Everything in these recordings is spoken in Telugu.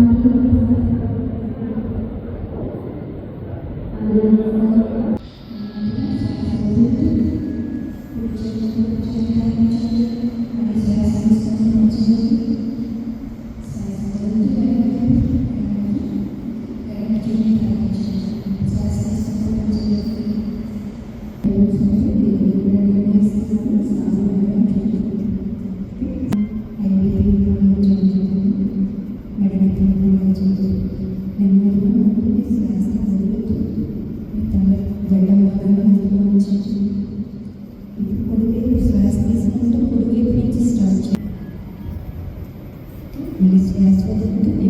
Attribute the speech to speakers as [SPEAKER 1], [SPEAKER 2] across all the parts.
[SPEAKER 1] Thank you. Yes.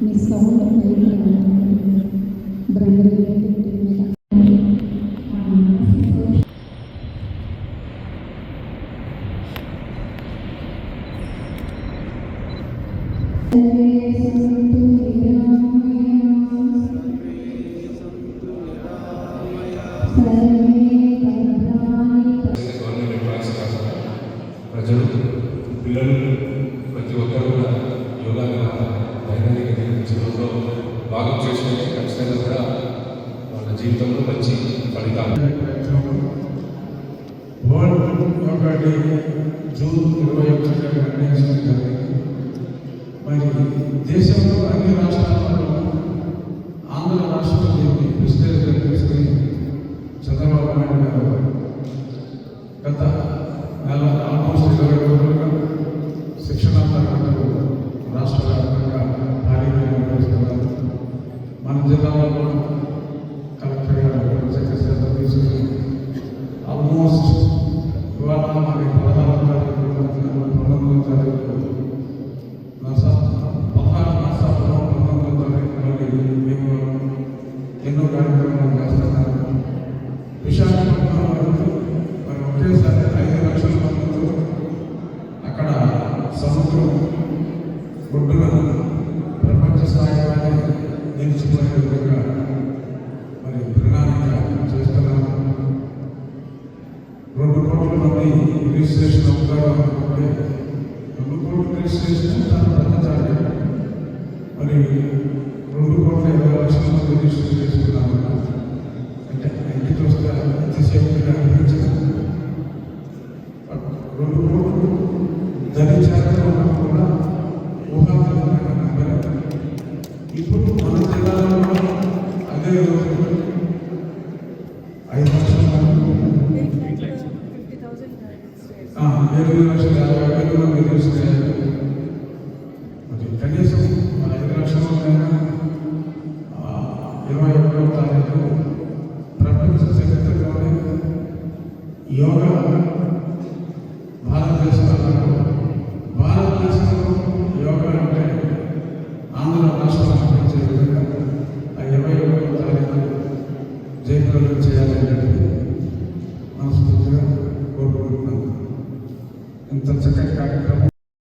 [SPEAKER 2] Missão da Pai. ప్రజలు పిల్లలు ప్రతి ఒక్కరు కూడా యోగా దైనందిక జీవితంలో భాగం చేసుకుంటే ఖచ్చితంగా కూడా వాళ్ళ జీవితంలో మంచి ఫలితాలు.
[SPEAKER 3] వరల్డ్ యోగా డే జూన్ ఇరవై ఒకటి నిర్ణయించడం జరిగింది. దేశంలో అన్ని రాష్ట్రాలలో ఒడ్డున ప్రపంచ స్థాయిలోనే నిలిచిపోయే విధంగా మరి ప్రణాళిక చేస్తున్నాము. రెండు కోట్ల మంది రిజిస్ట్రేషన్ అవుతారు అనుకుంటే రెండు కోట్ల రిజిస్ట్రేషన్ చాలా పెద్ద టార్గెట్ మరి రెండు కోట్ల ఇరవై లక్షల మంది రిజిస్టర్ చేసుకున్నాము అంటే ఇంటికి వస్తే అతిశయోక్తిగా అనిపించదు. రెండు కోట్లు ధరించాలని ఐదు లక్షల యాభై వేలు మీరు తీసుకున్నారు तुमचा सकल कार्यक्रम